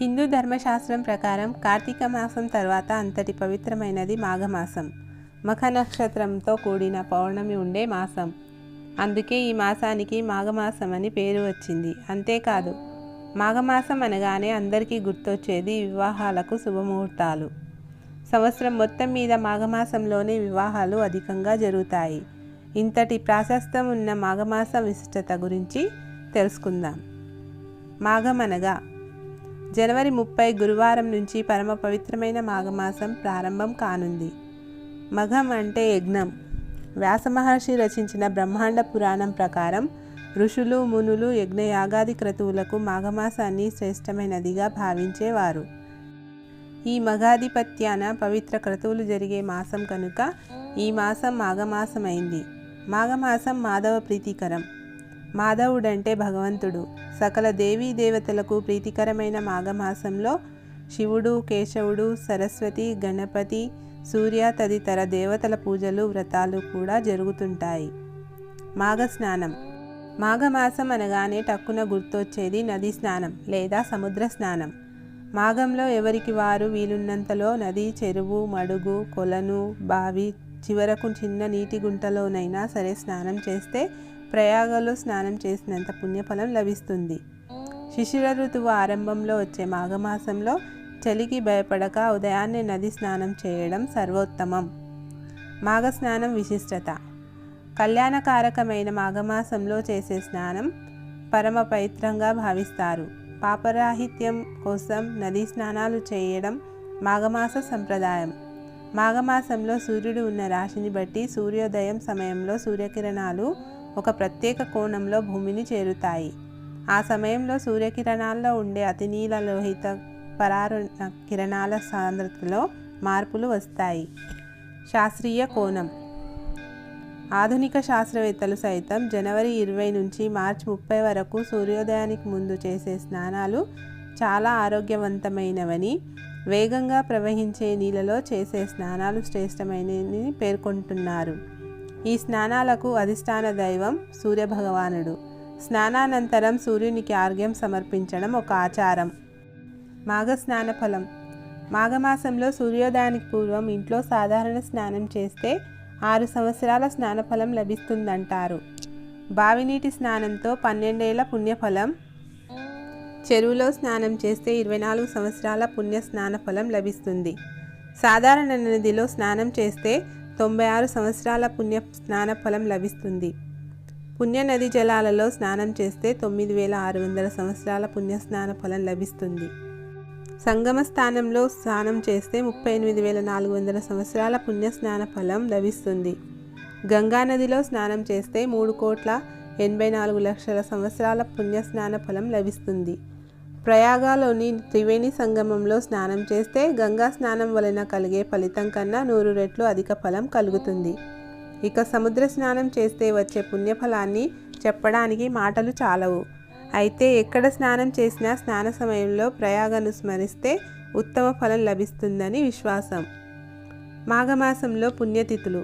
హిందూ ధర్మశాస్త్రం ప్రకారం కార్తీక మాసం తర్వాత అంతటి పవిత్రమైనది మాఘమాసం. మఖ నక్షత్రంతో కూడిన పౌర్ణమి ఉండే మాసం. అందుకే ఈ మాసానికి మాఘమాసం అని పేరు వచ్చింది. అంతేకాదు మాఘమాసం అనగానే అందరికీ గుర్తొచ్చేది వివాహాలకు శుభముహూర్తాలు. సంవత్సరం మొత్తం మీద మాఘమాసంలోనే వివాహాలు అధికంగా జరుగుతాయి. ఇంతటి ప్రాశస్తం ఉన్న మాఘమాస విశిష్టత గురించి తెలుసుకుందాం. మాఘం అనగా జనవరి ముప్పై గురువారం నుంచి పరమ పవిత్రమైన మాఘమాసం ప్రారంభం కానుంది. మఘం అంటే యజ్ఞం. వ్యాసమహర్షి రచించిన బ్రహ్మాండ పురాణం ప్రకారం ఋషులు మునులు యజ్ఞయాగాది క్రతువులకు మాఘమాసాన్ని శ్రేష్టమైనదిగా భావించేవారు. ఈ మఘాధిపత్యాన పవిత్ర క్రతువులు జరిగే మాసం కనుక ఈ మాసం మాఘమాసమైంది. మాఘమాసం మాధవ ప్రీతికరం. మాధవుడంటే భగవంతుడు. సకల దేవీ దేవతలకు ప్రీతికరమైన మాఘమాసంలో శివుడు కేశవుడు సరస్వతి గణపతి సూర్య తదితర దేవతల పూజలు వ్రతాలు కూడా జరుగుతుంటాయి. మాఘ స్నానం మాఘమాసం అనగానే టక్కున గుర్తొచ్చేది నది స్నానం లేదా సముద్ర స్నానం. మాఘంలో ఎవరికి వారు వీలున్నంతలో నది చెరువు మడుగు కొలను బావి చివరకు చిన్న నీటి గుంటలోనైనా సరే స్నానం చేస్తే ప్రయాగలో స్నానం చేసినంత పుణ్యఫలం లభిస్తుంది. శిశిర ఋతువు ఆరంభంలో వచ్చే మాఘమాసంలో చలికి భయపడక ఉదయాన్నే నది స్నానం చేయడం సర్వోత్తమం. మాఘ స్నానం విశిష్టత. కళ్యాణకారకమైన మాఘమాసంలో చేసే స్నానం పరమ పవిత్రంగా భావిస్తారు. పాపరాహిత్యం కోసం నదీ స్నానాలు చేయడం మాఘమాస సంప్రదాయం. మాఘమాసంలో సూర్యుడు ఉన్న రాశిని బట్టి సూర్యోదయం సమయంలో సూర్యకిరణాలు ఒక ప్రత్యేక కోణంలో భూమిని చేరుతాయి. ఆ సమయంలో సూర్యకిరణాల్లో ఉండే అతినీల లోహిత పరారు కిరణాల సాంద్రతలో మార్పులు వస్తాయి. శాస్త్రీయ కోణం. ఆధునిక శాస్త్రవేత్తలు సైతం జనవరి ఇరవై నుంచి మార్చి ముప్పై వరకు సూర్యోదయానికి ముందు చేసే స్నానాలు చాలా ఆరోగ్యవంతమైనవని వేగంగా ప్రవహించే నీళ్ళలో చేసే స్నానాలు శ్రేష్టమైనవి పేర్కొంటున్నారు. ఈ స్నానాలకు అధిష్టాన దైవం సూర్యభగవానుడు. స్నానానంతరం సూర్యునికి ఆర్ఘ్యం సమర్పించడం ఒక ఆచారం. మాఘ స్నాన ఫలం మాఘమాసంలో సూర్యోదయానికి పూర్వం ఇంట్లో సాధారణ స్నానం చేస్తే ఆరు సంవత్సరాల స్నానఫలం లభిస్తుందంటారు. బావినీటి స్నానంతో పన్నెండేళ్ళ పుణ్యఫలం. చెరువులో స్నానం చేస్తే ఇరవై నాలుగు సంవత్సరాల పుణ్య స్నాన ఫలం లభిస్తుంది. సాధారణ నదిలో స్నానం చేస్తే తొంభై ఆరు సంవత్సరాల పుణ్య స్నాన ఫలం లభిస్తుంది. పుణ్యనది జలాలలో స్నానం చేస్తే తొమ్మిది వేల ఆరు వందల సంవత్సరాల పుణ్య స్నాన ఫలం లభిస్తుంది. సంగమ స్థానంలో స్నానం చేస్తే ముప్పై ఎనిమిది వేల నాలుగు వందల సంవత్సరాల పుణ్య స్నాన ఫలం లభిస్తుంది. గంగా నదిలో స్నానం చేస్తే మూడు కోట్ల ఎనభై నాలుగు లక్షల సంవత్సరాల పుణ్య స్నాన ఫలం లభిస్తుంది. ప్రయాగాలోని త్రివేణి సంగమంలో స్నానం చేస్తే గంగా స్నానం వలన కలిగే ఫలితం కన్నా నూరు రెట్లు అధిక ఫలం కలుగుతుంది. ఇక సముద్ర స్నానం చేస్తే వచ్చే పుణ్యఫలాన్ని చెప్పడానికి మాటలు చాలవు. అయితే ఎక్కడ స్నానం చేసినా స్నాన సమయంలో ప్రయాగను స్మరిస్తే ఉత్తమ ఫలం లభిస్తుందని విశ్వాసం. మాఘమాసంలో పుణ్యతిథులు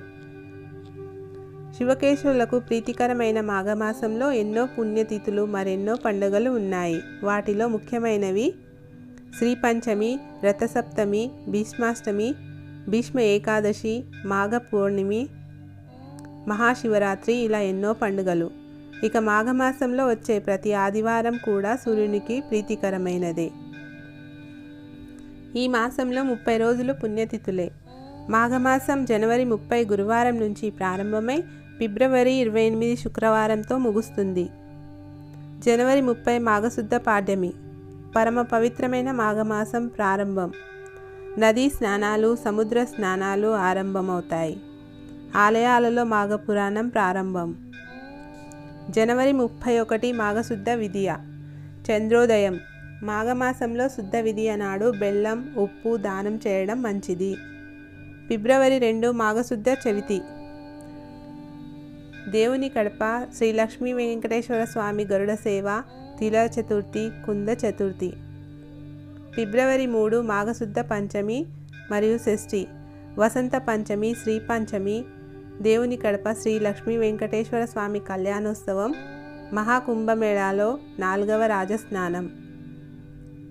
శివకేశవులకు ప్రీతికరమైన మాఘమాసంలో ఎన్నో పుణ్యతిథులు మరెన్నో పండుగలు ఉన్నాయి. వాటిలో ముఖ్యమైనవి శ్రీ పంచమి రథసప్తమి భీష్మాష్టమి భీష్మ ఏకాదశి మాఘ పూర్ణిమి మహాశివరాత్రి ఇలా ఎన్నో పండుగలు. ఇక మాఘమాసంలో వచ్చే ప్రతి ఆదివారం కూడా సూర్యునికి ప్రీతికరమైనదే. ఈ మాసంలో ముప్పై రోజులు పుణ్యతిథులే. మాఘమాసం జనవరి ముప్పై గురువారం నుంచి ప్రారంభమై ఫిబ్రవరి ఇరవై ఎనిమిది శుక్రవారంతో ముగుస్తుంది. జనవరి ముప్పై మాఘశుద్ధ పాడ్యమి పరమ పవిత్రమైన మాఘమాసం ప్రారంభం. నదీ స్నానాలు సముద్ర స్నానాలు ఆరంభమవుతాయి. ఆలయాలలో మాఘపురాణం ప్రారంభం. జనవరి ముప్పై ఒకటి మాఘశుద్ధ విధియ చంద్రోదయం మాఘమాసంలో శుద్ధ విధియ నాడు బెల్లం ఉప్పు దానం చేయడం మంచిది. ఫిబ్రవరి రెండు మాఘశుద్ధ చవితి దేవుని కడప శ్రీ లక్ష్మీ వెంకటేశ్వర స్వామి గరుడ సేవ తిల చతుర్థి కుంద చతుర్థి. ఫిబ్రవరి మూడు మాఘశుద్ధ పంచమి మరియు షష్ఠి. వసంత పంచమి శ్రీ పంచమి దేవుని కడప శ్రీ లక్ష్మీ వెంకటేశ్వర స్వామి కళ్యాణోత్సవం మహాకుంభమేళాలో నాలుగవ రాజస్నానం.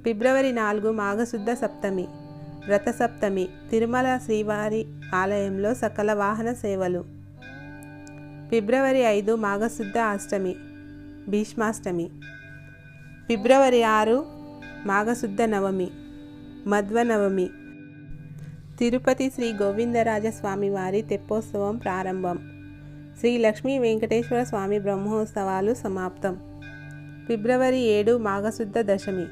ఫిబ్రవరి నాలుగు మాఘశుద్ధ సప్తమి. రథసప్తమి తిరుమల శ్రీవారి ఆలయంలో సకల వాహన సేవలు. ఫిబ్రవరి ఐదు మాఘశుద్ధ అష్టమి భీష్మాష్టమి. ఫిబ్రవరి ఆరు మాఘశుద్ధ నవమి మధ్వ నవమి తిరుపతి శ్రీ గోవిందరాజస్వామి వారి తెప్పోత్సవం ప్రారంభం. శ్రీ లక్ష్మీ వెంకటేశ్వర స్వామి బ్రహ్మోత్సవాలు సమాప్తం. ఫిబ్రవరి ఏడు మాఘశుద్ధ దశమి.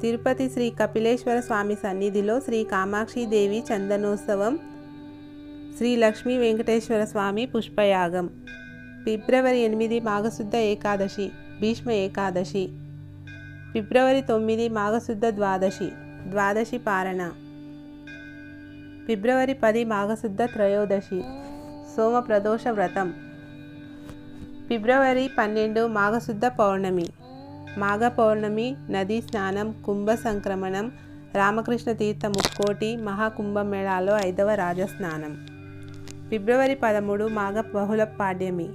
తిరుపతి శ్రీ కపిలేశ్వర స్వామి సన్నిధిలో శ్రీ కామాక్షిదేవి చందనోత్సవం శ్రీ లక్ష్మీ వెంకటేశ్వర స్వామి పుష్పయాగం. ఫిబ్రవరి ఎనిమిది మాఘశుద్ధ ఏకాదశి భీష్మ ఏకాదశి. ఫిబ్రవరి తొమ్మిది మాఘశుద్ధ ద్వాదశి ద్వాదశి పారణ. ఫిబ్రవరి పది మాఘశుద్ధ త్రయోదశి సోమ ప్రదోష వ్రతం. ఫిబ్రవరి పన్నెండు మాఘశుద్ధ పౌర్ణమి. మాఘ పౌర్ణమి నదీ స్నానం కుంభ సంక్రమణం రామకృష్ణ తీర్థ ముక్కోటి మహాకుంభమేళాలో ఐదవ రాజస్నానం. ఫిబ్రవరి పదమూడు మాఘ బహుళ పాడ్యమి.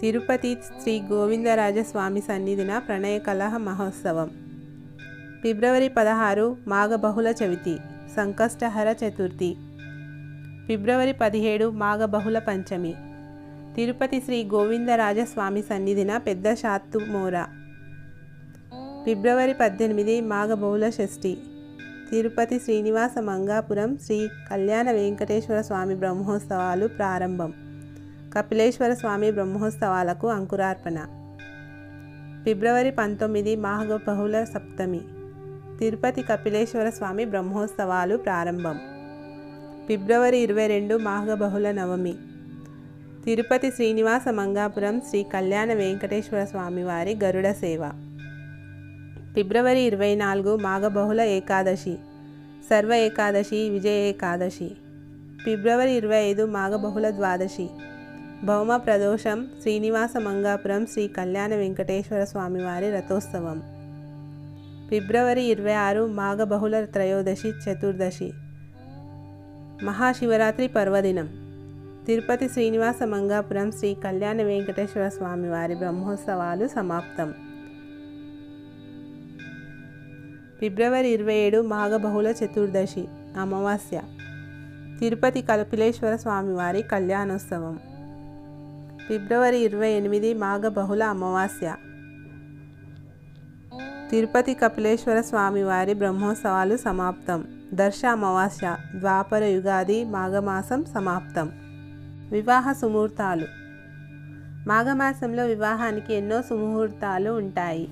తిరుపతి శ్రీ గోవిందరాజస్వామి సన్నిధిన ప్రణయ కలహ మహోత్సవం. ఫిబ్రవరి పదహారు మాఘ బహుళ చవితి సంకష్టహర చతుర్థి. ఫిబ్రవరి పదిహేడు మాఘ బహుళ పంచమి. తిరుపతి శ్రీ గోవిందరాజస్వామి సన్నిధిన పెద్ద షాత్తు మోర. ఫిబ్రవరి పద్దెనిమిది మాఘ బహుళ షష్ఠి. తిరుపతి శ్రీనివాస మంగాపురం శ్రీ కళ్యాణ వెంకటేశ్వర స్వామి బ్రహ్మోత్సవాలు ప్రారంభం. కపిలేశ్వర స్వామి బ్రహ్మోత్సవాలకు అంకురార్పణ. ఫిబ్రవరి పంతొమ్మిది మాఘ బహుళ సప్తమి. తిరుపతి కపిలేశ్వర స్వామి బ్రహ్మోత్సవాలు ప్రారంభం. ఫిబ్రవరి ఇరవై రెండు మాఘ బహుళ నవమి. తిరుపతి శ్రీనివాస మంగాపురం శ్రీ కళ్యాణ వెంకటేశ్వర స్వామి వారి గరుడ సేవ. ఫిబ్రవరి ఇరవై నాలుగు మాఘబహుళ ఏకాదశి సర్వ ఏకాదశి విజయ ఏకాదశి. ఫిబ్రవరి ఇరవై ఐదు మాఘబహుళ ద్వాదశి. భౌమ ప్రదోషం శ్రీనివాస మంగాపురం శ్రీ కళ్యాణ వెంకటేశ్వర స్వామివారి రథోత్సవం. ఫిబ్రవరి ఇరవై ఆరు మాఘబహుళ త్రయోదశి చతుర్దశి. మహాశివరాత్రి పర్వదినం. తిరుపతి శ్రీనివాస మంగాపురం శ్రీ కళ్యాణ వెంకటేశ్వర స్వామివారి బ్రహ్మోత్సవాలు సమాప్తం. ఫిబ్రవరి ఇరవై ఏడు మాఘబహుళ చతుర్దశి అమావాస్య. తిరుపతి కపిలేశ్వర స్వామివారి కళ్యాణోత్సవం. ఫిబ్రవరి ఇరవై ఎనిమిది మాఘ బహుళ అమావాస్య. తిరుపతి కపిలేశ్వర స్వామివారి బ్రహ్మోత్సవాలు సమాప్తం. దర్శ అమావాస్య ద్వాపర యుగాది మాఘమాసం సమాప్తం. వివాహ సుముహూర్తాలు. మాఘమాసంలో వివాహానికి ఎన్నో సుముహూర్తాలు ఉంటాయి.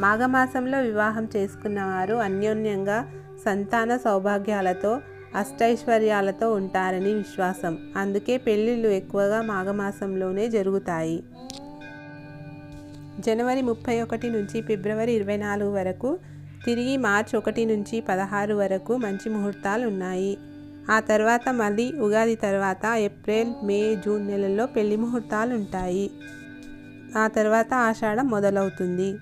మాఘమాసంలో వివాహం చేసుకున్నవారు అన్యోన్యంగా సంతాన సౌభాగ్యాలతో అష్టైశ్వర్యాలతో ఉంటారని విశ్వాసం. అందుకే పెళ్ళిళ్ళు ఎక్కువగా మాఘమాసంలోనే జరుగుతాయి. జనవరి ముప్పై ఒకటి నుంచి ఫిబ్రవరి ఇరవై నాలుగు వరకు తిరిగి మార్చ్ ఒకటి నుంచి పదహారు వరకు మంచి ముహూర్తాలు ఉన్నాయి. ఆ తర్వాత మళ్ళీ ఉగాది తర్వాత ఏప్రిల్ మే జూన్ నెలల్లో పెళ్ళి ముహూర్తాలు ఉంటాయి ఆ తర్వాత ఆషాఢం మొదలవుతుంది.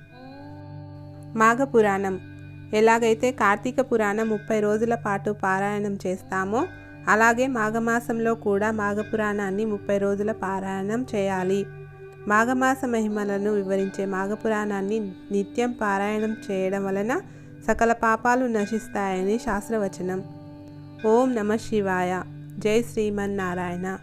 మాఘ పురాణం ఎలాగైతే కార్తీక పురాణం ముప్పై రోజుల పాటు పారాయణం చేస్తామో అలాగే మాఘమాసంలో కూడా మాఘపురాణాన్ని ముప్పై రోజుల పారాయణం చేయాలి. మాఘమాస మహిమలను వివరించే మాఘపురాణాన్ని నిత్యం పారాయణం చేయడం వలన సకల పాపాలు నశిస్తాయని శాస్త్రవచనం. ఓం నమ శివాయ. జై శ్రీమన్నారాయణ.